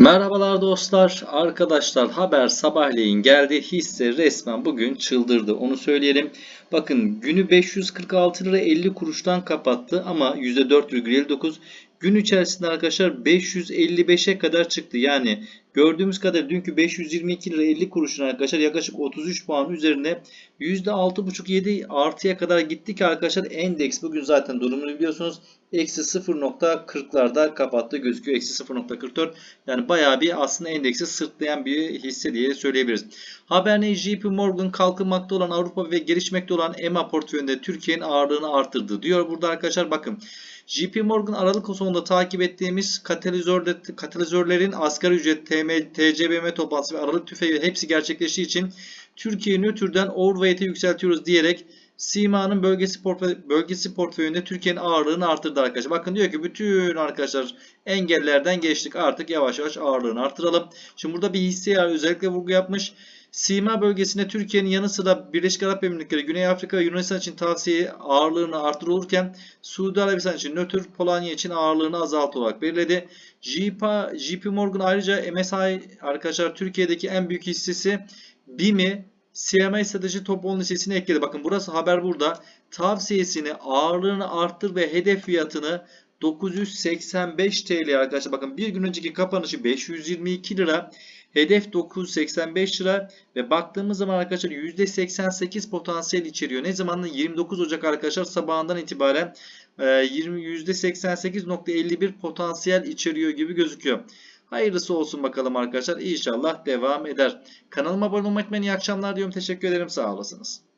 Merhabalar dostlar, arkadaşlar haber sabahleyin geldi. Hisse resmen bugün çıldırdı onu söyleyelim. Bakın günü 546 lira 50 kuruştan kapattı ama %4,59 gün içerisinde arkadaşlar 555'e kadar çıktı. Yani gördüğümüz kadar dünkü 522 lira 50 kuruşun arkadaşlar yaklaşık 33 puan üzerine %6,5-7 artıya kadar gitti ki arkadaşlar endeks bugün zaten durumunu biliyorsunuz. Eksi 0.40'larda kapattı gözüküyor. Eksi 0.44 yani bayağı bir aslında endeksi sırtlayan bir hisse diye söyleyebiliriz. Haber ne? JP Morgan kalkınmakta olan Avrupa ve gelişmekte olan EMA portföyünde Türkiye'nin ağırlığını arttırdı diyor. Burada arkadaşlar bakın. JP Morgan Aralık sonunda takip ettiğimiz katalizörde, katalizörlerin asgari ücret, TM, TCBM toplantısı ve Aralık tüfeği hepsi gerçekleştiği için Türkiye'yi nötrden overweight'e yükseltiyoruz diyerek Sima'nın bölgesi, portföy, bölgesi portföyünde Türkiye'nin ağırlığını arttırdı arkadaşlar. Bakın diyor ki bütün arkadaşlar engellerden geçtik. Artık yavaş yavaş ağırlığını artıralım. Şimdi burada bir hisseye özellikle vurgu yapmış. Sima bölgesinde Türkiye'nin yanı sıra Birleşik Arap Emirlikleri, Güney Afrika ve Yunanistan için tavsiye ağırlığını artırılırken Suudi Arabistan için nötr, Polonya için ağırlığını azalt olarak belirledi. JP Morgan ayrıca MSI arkadaşlar Türkiye'deki en büyük hissesi BİM'i CMA strateji top listesine ekledi. Bakın burası haber burada. Tavsiyesini ağırlığını arttır ve hedef fiyatını 985 TL arkadaşlar. Bakın bir gün önceki kapanışı 522 lira. Hedef 985 lira ve baktığımız zaman arkadaşlar %88 potansiyel içeriyor. Ne zaman? 29 Ocak arkadaşlar sabahından itibaren e, 20 %88.51 potansiyel içeriyor gibi gözüküyor. Hayırlısı olsun bakalım arkadaşlar. İnşallah devam eder. Kanalıma abone olmayı unutmayın. İyi akşamlar diyorum. Teşekkür ederim. Sağ olasınız.